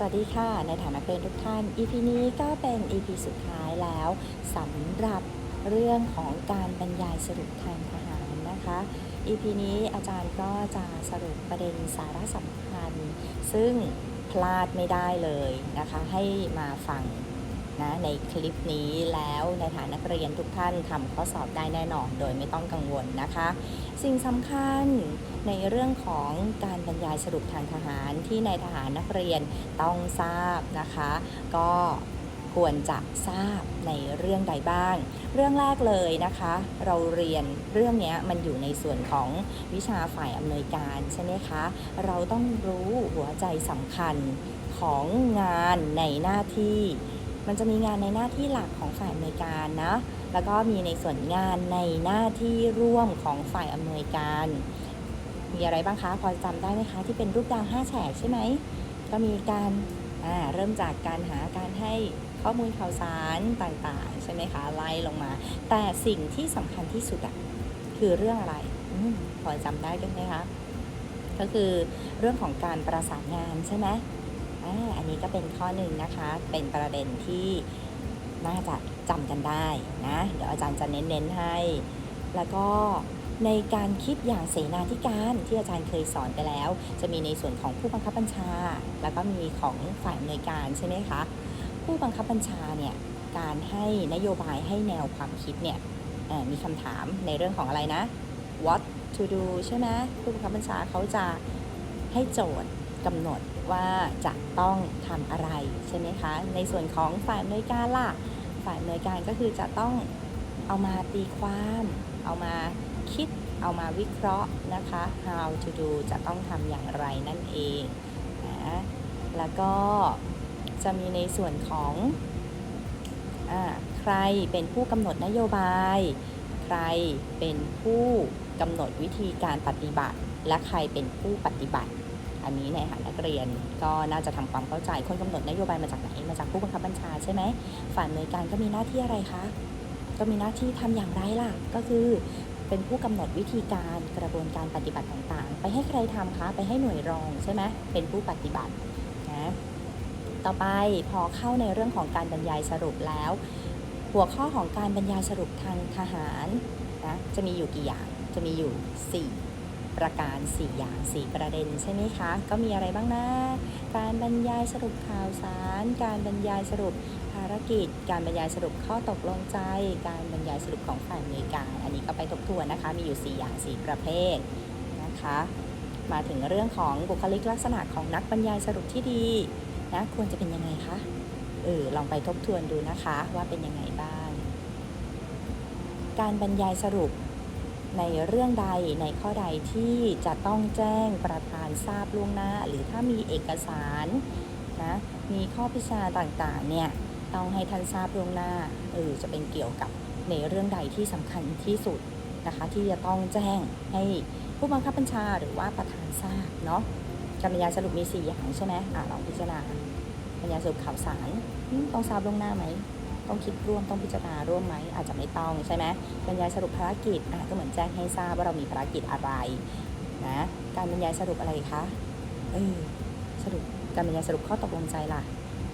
สวัสดีค่ะ ในฐานะเพื่อนทุกท่าน EP นี้ก็เป็น EP สุดท้ายแล้วสำหรับเรื่องของการบรรยายสรุปทางทหารนะคะ EP นี้อาจารย์ก็จะสรุปประเด็นสาระสำคัญ ซึ่งพลาดไม่ได้เลยนะคะ ให้มาฟัง นะในคลิปนี้แล้วในฐานะนักเรียนทุกท่านทำข้อสอบได้แน่นอน โดยไม่ต้องกังวลนะคะ สิ่งสำคัญในเรื่องของการบรรยายสรุปทางทหารที่ในายทหารนักเรียนต้องทราบนะคะ ก็ควรจะทราบในเรื่องใดบ้าง เรื่องแรกเลยนะคะ เราเรียนเรื่องนี้มันอยู่ในส่วนของวิชาฝ่ายอำนวยการใช่ไหมคะ เราต้องรู้หัวใจสำคัญของงานในหน้าที่ มันจะมีงานในหน้าที่หลักของฝ่ายอำนวยการนะ แล้วก็มีในส่วนงานในหน้าที่ร่วมของฝ่ายอำนวยการ มีอะไรบ้างคะ พอจำได้ไหมคะ ที่เป็นรูปดาวห้าแฉกใช่ไหม ก็มีการเริ่มจากการหาการให้ข้อมูลข่าวสารต่างๆ ใช่ไหมคะไล่ลงมา แต่สิ่งที่สำคัญที่สุดอะคือเรื่องอะไรอพอจำได้กันไหมคะก็คือเรื่องของการประสานงานใช่ไหม อ่าอันนี้ก็เป็นข้อหนึ่งนะคะ เป็นประเด็นที่น่าจะจำกันได้นะ เดี๋ยวอาจารย์จะเน้นๆให้ แล้วก็ในการคิดอย่างเสนาธิการที่อาจารย์เคยสอนไปแล้ว จะมีในส่วนของผู้บังคับบัญชา แล้วก็มีของฝ่ายอำนวยการใช่ไหมคะผู้บังคับบัญชาเนี่ยการให้นโยบายให้แนวความคิดเนี่ยมีคำถามในเรื่องของอะไรนะ what to do ใช่ไหมผู้บังคับบัญชาเขาจะให้โจทย์กำหนด ว่าจะต้องทำอะไรใช่ไหมคะ ในส่วนของฝ่ายอำนวยการล่ะ ฝ่ายอำนวยการก็คือจะต้องเอามาตีความ เอามาคิด เอามาวิเคราะห์นะคะ how to do จะต้องทำอย่างไรนั่นเองนะแล้วก็จะมีในส่วนของอใครเป็นผู้กำหนดนโยบาย ใครเป็นผู้กำหนดวิธีการปฏิบัติ และใครเป็นผู้ปฏิบัติ อันนี้ในฐานะนักเรียนก็น่าจะทำความเข้าใจคนกำหนดนโยบายมาจากไหนมาจากผู้บังคับบัญชาใช่ไหมฝ่ายอำนวยการก็มีหน้าที่อะไรคะก็มีหน้าที่ทำอย่างไรล่ะ ก็คือเป็นผู้กำหนดวิธีการกระบวนการปฏิบัติต่างๆ ไปให้ใครทำคะไปให้หน่วยรองใช่ไหมเป็นผู้ปฏิบัตินะต่อไปพอเข้าในเรื่องของการบรรยายสรุปแล้ว หัวข้อของการบรรยายสรุปทางทหารนะจะมีอยู่กี่อย่างจะมีอยู่ 4 ประการ 4 อย่าง 4 ประเด็นใช่ไหมคะ ก็มีอะไรบ้างนะ การบรรยายสรุปข่าวสาร การบรรยายสรุปภารกิจ การบรรยายสรุปข้อตกลงใจ การบรรยายสรุปของฝ่ายอำนวยการ อันนี้ก็ไปทบทวนนะคะ มีอยู่ 4 อย่าง 4 ประเภทนะคะ มาถึงเรื่องของบุคลิกลักษณะของนักบรรยายสรุปที่ดีนะควรจะเป็นยังไงคะ เออ ลองไปทบทวนดูนะคะว่าเป็นยังไงบ้าง การบรรยายสรุป ในเรื่องใดในข้อใดที่จะต้องแจ้งประธานทราบล่วงหน้า หรือถ้ามีเอกสารนะมีข้อพิจารณาต่างๆเนี่ยต้องให้ท่านทราบล่วงหน้าเออจะเป็นเกี่ยวกับในเรื่องใดที่สำคัญที่สุดนะคะที่จะต้องแจ้งให้ผู้บังคับบัญชาหรือว่าประธานทราบเนาะกรรรยาสรุปมี 4 อย่างใช่ไหมอะลองพิจารณาบรรยาสรุปข่าวสารต้องทราบล่วงหน้าไหม ต้องคิดร่วมต้องพิจารณาร่วมไหมอาจจะไม่ต้องใช่ไหมบรรยายสรุปภารกิจอะก็เหมือนแจ้งให้ทราบว่าเรามีภารกิจอะไรนะการบรรยายสรุปอะไรคะเออสรุปการบรรยายสรุปข้อตกลงใจล่ะ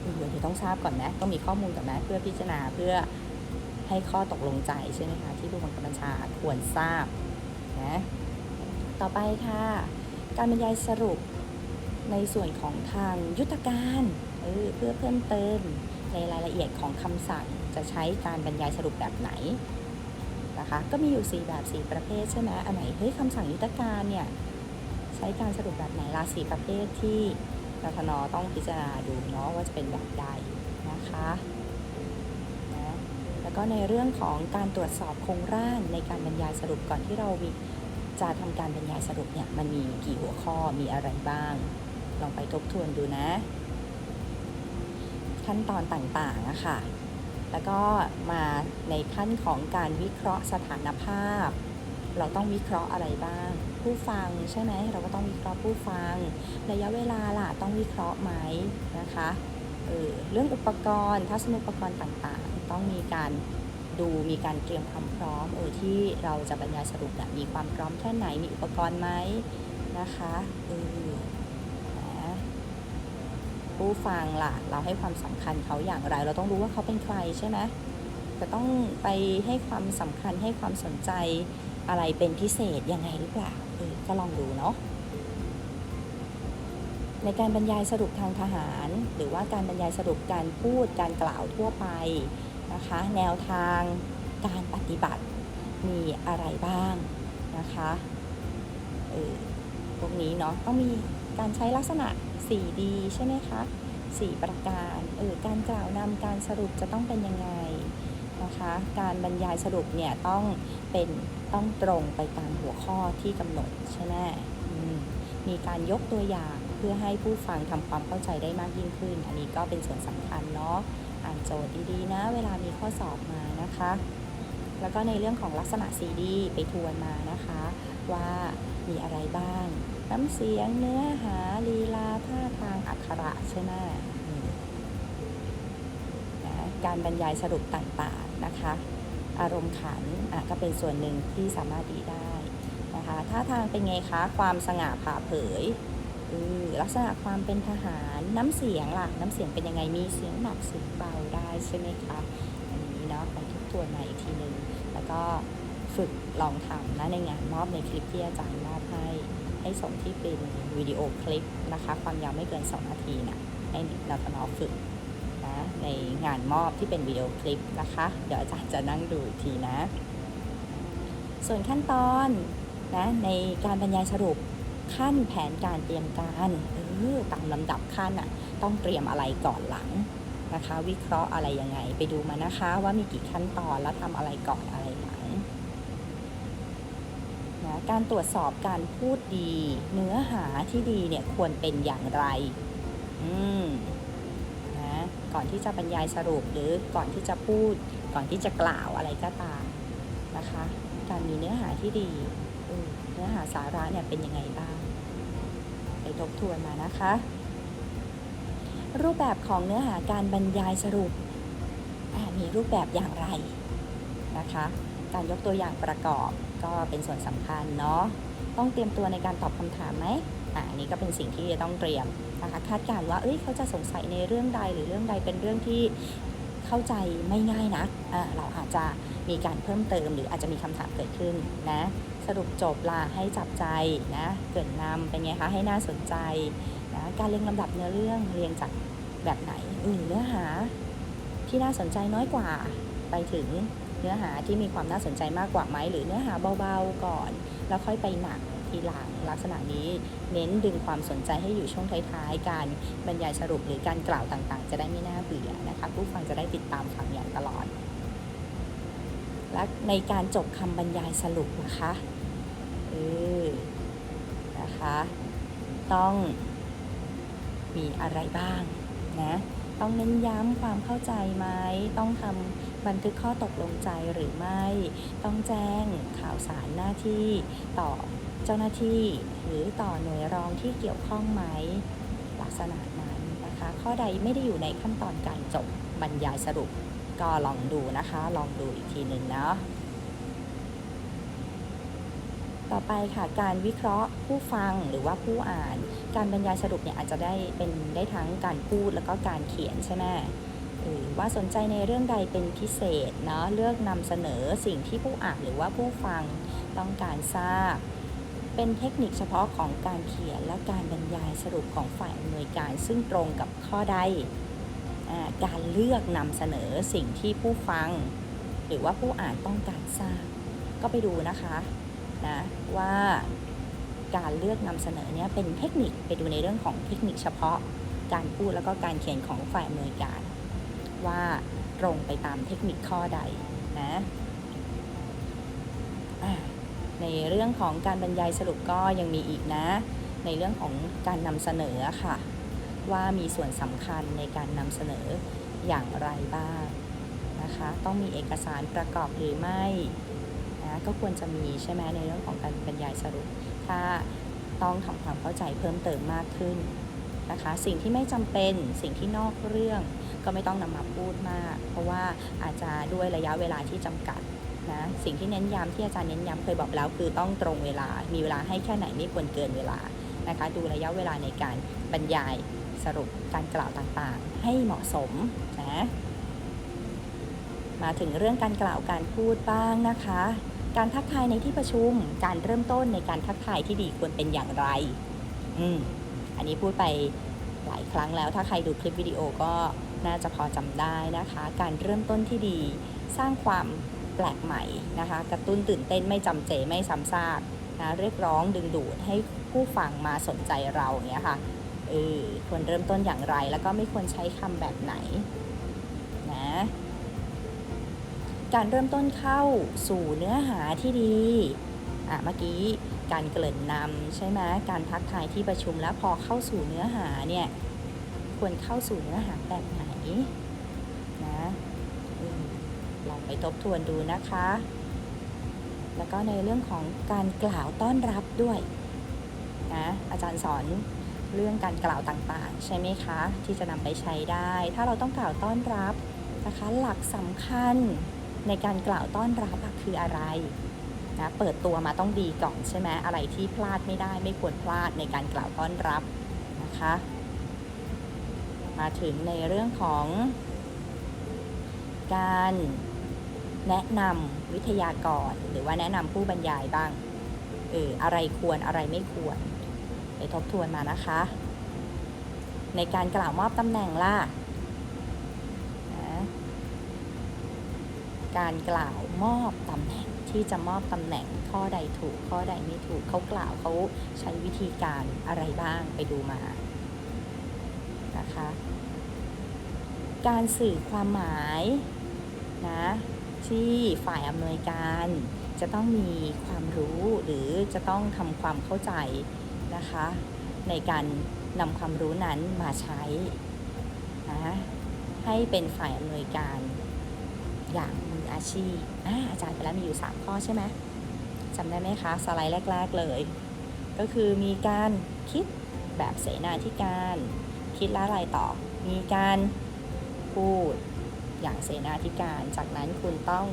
เออเดี๋ยวต้องทราบก่อนนะต้องมีข้อมูลก่อนนะเพื่อพิจารณาเพื่อให้ข้อตกลงใจใช่ไหมคะที่ผู้บังคับบัญชาควรทราบนะต่อไปค่ะ การบรรยายสรุปในส่วนของทางยุทธการเออเพื่อเพิ่มเติม ในรายละเอียดของคำสั่งจะใช้การบรรยายสรุปแบบไหนนะคะก็มีอยู่ 4 แบบ 4 ประเภทใช่ไหมอันไหนเฮ้ยคำสั่งยุทธการเนี่ยใช้การสรุปแบบไหนละสี่ประเภทที่รทนต้องพิจารณาดูเนาะว่าจะเป็นแบบใดนะคะนะแล้วก็ในเรื่องของการตรวจสอบโครงร่างในการบรรยายสรุปก่อนที่เราจะทำการบรรยายสรุปเนี่ยมันมีกี่หัวข้อมีอะไรบ้าง ลองไปทบทวนดูนะ ขั้นตอนต่างๆอะค่ะแล้วก็มาในขั้นของการวิเคราะห์สถานภาพ เราต้องวิเคราะห์อะไรบ้าง ผู้ฟังใช่ไหมเราก็ต้องวิเคราะห์ผู้ฟัง ระยะเวลาล่ะต้องวิเคราะห์ไหมนะคะเออเรื่องอุปกรณ์ทัศนอุปกรณ์ต่างๆ ต้องมีการดูมีการเตรียมความพร้อมเออที่เราจะบรรยายสรุปนี่ยมีความพร้อมแค่ไหนมีอุปกรณ์ไหมนะคะเออ ผู้ฟังล่ะ เราให้ความสำคัญเขาอย่างไร เราต้องรู้ว่าเขาเป็นใครใช่ไหมจะต้องไปให้ความสำคัญให้ความสนใจอะไรเป็นพิเศษยังไงหรือเปล่าเออก็ลองดูเนาะในการบรรยายสรุปทางทหาร หรือว่าการบรรยายสรุปการพูดการกล่าวทั่วไปนะคะ แนวทางการปฏิบัติมีอะไรบ้างนะคะเออพวกนี้เนาะต้องมีการใช้ลักษณะ 4D ใช่ไหมคะ 4 ประการ เออ การกล่าวนำการสรุปจะต้องเป็นยังไงนะคะ การบรรยายสรุปเนี่ยต้องเป็นต้องตรงไปตามหัวข้อที่กำหนดใช่ไหมมมีการยกตัวอย่างเพื่อให้ผู้ฟังทำความเข้าใจได้มากยิ่งขึ้น อันนี้ก็เป็นส่วนสำคัญเนาะ อ่านโจทย์ดีๆนะ เวลามีข้อสอบมานะคะ แล้วก็ในเรื่องของลักษณะ CD ไปทวนมานะคะ ว่ามีอะไรบ้าง น้ำเสียงเนื้อหาลีลาท่าทางอักขระใช่ไหมนะการบรรยายสรุปต่างๆนะคะ อารมณ์ขันก็เป็นส่วนหนึ่งที่สามารถดีได้นะคะท่าทางเป็นไงคะ ความสง่าผ่าเผยลักษณะความเป็นทหารน้ำเสียงล่ะน้ำเสียงเป็นยังไงมีเสียงหนักเสียงเบาได้ใช่ไหมคะอันนี้เนาะไปทบทวนมาอีกทีหนึ่งแล้วก็ฝึกลองทำนะในงานมอบในคลิปที่อาจารย์มอบ ให้ส่งที่เป็นวิดีโอคลิปนะคะ ความยาวไม่เกิน 2 นาทีนะให้เราทนอฝึกนะในงานมอบที่เป็นวิดีโอคลิปนะคะ เดี๋ยวอาจารย์จะนั่งดูอีกทีนะ ส่วนขั้นตอนนะในการบรรยายสรุปขั้นแผนการเตรียมการเออตามลำดับขั้นอะต้องเตรียมอะไรก่อนหลังนะคะ วิเคราะห์อะไรยังไง ไปดูมานะคะว่ามีกี่ขั้นตอนแล้วทำอะไรก่อนอะไรหลังนะ การตรวจสอบการพูดดี เนื้อหาที่ดีเนี่ยควรเป็นอย่างไร อืมนะก่อนที่จะบรรยายสรุปหรือก่อนที่จะพูด ก่อนที่จะกล่าวอะไรก็ตามนะคะ การมีเนื้อหาที่ดีเนื้อหาสาระเนี่ยเป็นยังไงบ้าง ไปทบทวนมานะคะ รูปแบบของเนื้อหาการบรรยายสรุปมีรูปแบบอย่างไรนะคะ การยกตัวอย่างประกอบ ก็เป็นส่วนสำคัญเนาะต้องเตรียมตัวในการตอบคำถามไหมอ่าอันนี้ก็เป็นสิ่งที่จะต้องเตรียมนะคะคาดการณ์ว่าเอ้ยเขาจะสงสัยในเรื่องใดหรือเรื่องใดเป็นเรื่องที่เข้าใจไม่ง่ายนะอ่าเราอาจจะมีการเพิ่มเติม หรืออาจจะมีคำถามเกิดขึ้นนะสรุปจบละให้จับใจนะเกรินนำเป็นไงคะให้น่าสนใจนะการเรียงลำดับเนื้อเรื่องเรียงจากแบบไหนอืมเนื้อหาที่น่าสนใจน้อยกว่าไปถึง เนื้อหาที่มีความน่าสนใจมากกว่าไหมหรือเนื้อหาเบาๆก่อน แล้วค่อยไปหนักทีหลังลักษณะนี้เน้นดึงความสนใจให้อยู่ช่วงท้ายๆ การบรรยายสรุปหรือการกล่าวต่างๆ จะได้ไม่น่าเบื่อนะคะผู้ฟังจะได้ติดตามฟังอย่างตลอด และในการจบคำบรรยายสรุปนะคะเออนะคะต้องมีอะไรบ้างนะต้องเน้นย้ำความเข้าใจไหมต้องทำ บันทึกข้อตกลงใจหรือไม่ ต้องแจ้งข่าวสารหน้าที่ต่อเจ้าหน้าที่ หรือต่อหน่วยรองที่เกี่ยวข้องไหมลักษณะนั้นนะคะ ข้อใดไม่ได้อยู่ในขั้นตอนการจบบรรยายสรุป ก็ลองดูนะคะ ลองดูอีกทีหนึ่งเนาะต่อไปค่ะการวิเคราะห์ผู้ฟังหรือว่าผู้อ่าน การบรรยายสรุปเนี่ยอาจจะได้เป็นได้ทั้งการพูดแล้วก็การเขียนใช่ไหม เออว่าสนใจในเรื่องใดเป็นพิเศษเนาะเลือกนำเสนอสิ่งที่ผู้อ่านหรือว่าผู้ฟังต้องการทราบ เป็นเทคนิคเฉพาะของการเขียนและการบรรยายสรุปของฝ่ายอำนวยการ ซึ่งตรงกับข้อใดอการเลือกนำเสนอสิ่งที่ผู้ฟัง หรือว่าผู้อ่านต้องการทราบ ก็ไปดูนะคะนะว่าการเลือกนำเสนอเนี่ยเป็นเทคนิคไปดูในเรื่องของเทคนิคเฉพาะการพูดแล้วก็การเขียนของฝ่ายอำนวยการ ว่าตรงไปตามเทคนิคข้อใดนะในเรื่องของการบรรยายสรุปก็ยังมีอีกนะ ในเรื่องของการนำเสนอค่ะ ว่ามีส่วนสำคัญในการนำเสนออย่างไรบ้างนะคะ ต้องมีเอกสารประกอบหรือไม่นะก็ควรจะมีใช่ไหมในเรื่องของการบรรยายสรุป ถ้าต้องทำความเข้าใจเพิ่มเติมมากขึ้นนะคะ สิ่งที่ไม่จำเป็นสิ่งที่นอกเรื่อง ก็ไม่ต้องนำมาพูดมาก เพราะว่าอาจจะด้วยระยะเวลาที่จำกัดนะสิ่งที่เน้นย้ำที่อาจารย์เน้นย้ำเคยบอกแล้ว คือต้องตรงเวลา มีเวลาให้แค่ไหนไม่ควรเกินเวลานะคะ ดูระยะเวลาในการบรรยายสรุปการกล่าวต่างๆ ให้เหมาะสมนะมาถึงเรื่องการกล่าวการพูดบ้างนะคะ การทักทายในที่ประชุม การเริ่มต้นในการทักทายที่ดีควรเป็นอย่างไรอืมอันนี้พูดไปหลายครั้งแล้วถ้าใครดูคลิปวิดีโอก็ น่าจะพอจำได้นะคะ การเริ่มต้นที่ดี สร้างความแปลกใหม่นะคะ กระตุ้นตื่นเต้นไม่จำเจไม่ซ้ำซากนะเรียกร้องดึงดูดให้ผู้ฟังมาสนใจเราเงี้ยค่ะเออควรเริ่มต้นอย่างไรแล้วก็ไม่ควรใช้คำแบบไหนนะการเริ่มต้นเข้าสู่เนื้อหาที่ดีอะเมื่อกี้การเกริ่นนำใช่ไหมการทักทายที่ประชุมแล้วพอเข้าสู่เนื้อหาเนี่ย ควรเข้าสู่เนื้อหาแบบไหนนะอลองไปทบทวนดูนะคะ แล้วก็ในเรื่องของการกล่าวต้อนรับด้วยนะอาจารย์สอนเรื่องการกล่าวต่างๆ ใช่ไหมคะ ที่จะนำไปใช้ได้ ถ้าเราต้องกล่าวต้อนรับนะคะ หลักสำคัญในการกล่าวต้อนรับคืออะไรนะเปิดตัวมาต้องดีก่อนใช่ไหมอะไรที่พลาดไม่ได้ไม่ควรพลาดในการกล่าวต้อนรับนะคะ มาถึงในเรื่องของ การแนะนำวิทยากร หรือว่าแนะนำผู้บรรยายบ้างเอออะไรควรอะไรไม่ควร ไปทบทวนมานะคะ ในการกล่าวมอบตำแหน่งล่ะนะการกล่าวมอบตำแหน่งที่จะมอบตำแหน่งข้อใดถูกข้อใดไม่ถูกเขากล่าวเขาใช้วิธีการอะไรบ้างไปดูมา นะคะ การสื่อความหมายนะที่ฝ่ายอำนวยการจะต้องมีความรู้หรือจะต้องทำความเข้าใจนะคะ ในการนำความรู้นั้นมาใช้นะให้เป็นฝ่ายอำนวยการอย่างมืออาชีพอาอาจารย์ไปแล้วมีอยู่ 3 ข้อใช่ไหมจำได้ไหมคะ สไลด์แรก ๆ เลย ก็คือมีการคิดแบบเสนาธิการ คิดแล้วอะไรต่อ มีการพูดอย่างเสนาธิการ จากนั้นคุณต้อง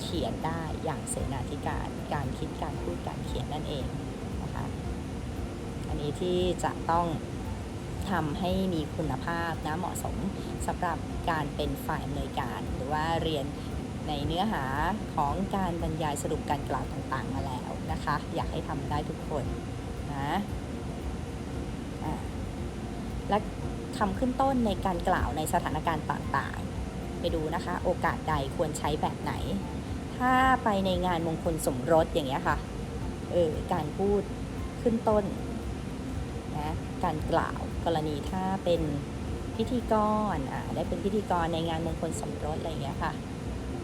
เขียนได้อย่างเสนาธิการ การคิดการพูดการเขียนนั่นเองนะคะอันนี้ที่จะต้องทำให้มีคุณภาพนะเหมาะสมสำหรับการเป็นฝ่ายอำนวยการ หรือว่าเรียนในเนื้อหาของการบรรยายสรุปการกล่าวต่างๆมาแล้วนะคะ อยากให้ทำได้ทุกคนนะและ คำขึ้นต้นในการกล่าวในสถานการณ์ต่างๆ ไปดูนะคะ โอกาสใดควรใช้แบบไหน ถ้าไปในงานมงคลสมรสอย่างเงี้ยค่ะ เออ การพูดขึ้นต้นนะการกล่าวกรณีถ้าเป็นพิธีกรอ่าได้เป็นพิธีกรในงานมงคลสมรสอะไรอย่างเงี้ยค่ะ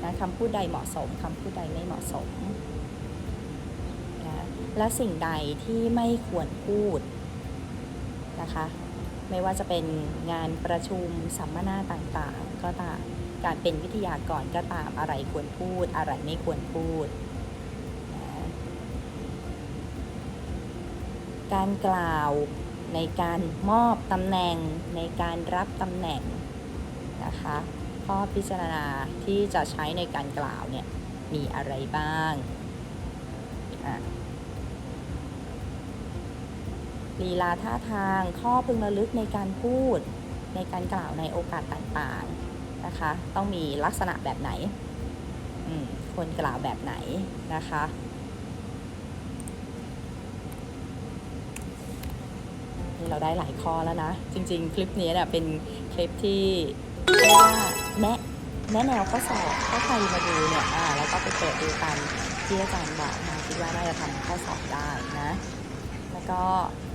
นะคำพูดใดเหมาะสมคำพูดใดไม่เหมาะสมนะและสิ่งใดที่ไม่ควรพูดนะคะ ไม่ว่าจะเป็นงานประชุมสัมมนาต่างๆ ก็ตามการเป็นวิทยากรก็ตามอะไรควรพูด อะไรไม่ควรพูด การกล่าวในการมอบตำแหน่งในการรับตำแหน่งนะคะข้อพิจารณาที่จะใช้ในการกล่าวเนี่ยมีอะไรบ้างอะ ลีลาท่าทาง ข้อพึงระลึกในการพูด ในการกล่าวในโอกาสต่างๆนะคะ ต้องมีลักษณะแบบไหนควรกล่าวแบบไหนนะคะ นี่เราได้หลายข้อแล้วนะ จริงๆ คลิปนี้เนี่ยเป็นคลิปที่เรียกว่าแนะแนะแนวข้อสอบถ้าใครมาดูเนี่ยอ่าแล้วก็ไปเปิดดูตามที่อาจารย์บอกมาคิดว่าน่าจะทำข้อสอบได้นะ ก็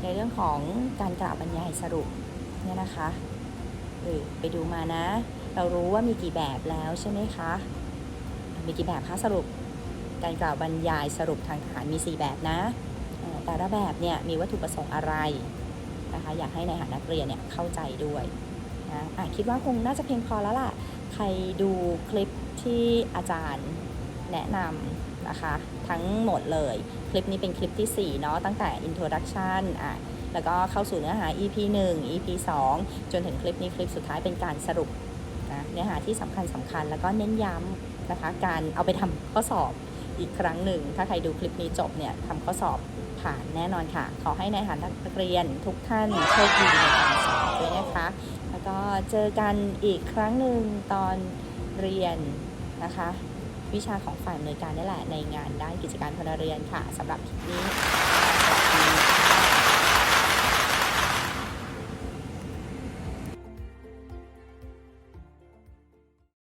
ในเรื่องของการกล่าวบรรยายสรุปเนี่ยนะคะเออไปดูมานะ เรารู้ว่ามีกี่แบบแล้วใช่ไหมคะ มีกี่แบบคะสรุป การกล่าวบรรยายสรุปทางทหารมี 4 แบบนะ แต่ละแบบเนี่ยมีวัตถุประสงค์อะไรนะคะ อยากให้ในายหานักเรียนเนี่ยเข้าใจด้วยนะะคิดว่าคงน่าจะเพียงพอแล้วล่ะ ใครดูคลิปที่อาจารย์แนะนำ นะคะ ทั้งหมดเลย คลิปนี้เป็นคลิปที่ 4 เนาะตั้งแต่ introduction อะแล้วก็เข้าสู่เนื้อหา EP 1 EP 2 จนถึงคลิปนี้คลิปสุดท้ายเป็นการสรุปนะเนื้อหาที่สำคัญสำคัญแล้วก็เน้นย้ำนะคะ การเอาไปทำข้อสอบอีกครั้งหนึ่ง ถ้าใครดูคลิปนี้จบเนี่ยทำข้อสอบผ่านแน่นอนค่ะ ขอให้ในายหารนักเรียนทุกท่านโชคดีในการสอบด้วยนะคะ แล้วก็เจอกันอีกครั้งหนึ่งตอนเรียนนะคะ วิชาของฝ่ายอำนวยการนี่แหละในงานด้านกิจการพลเรือนค่ะสำหรับคลิปนี้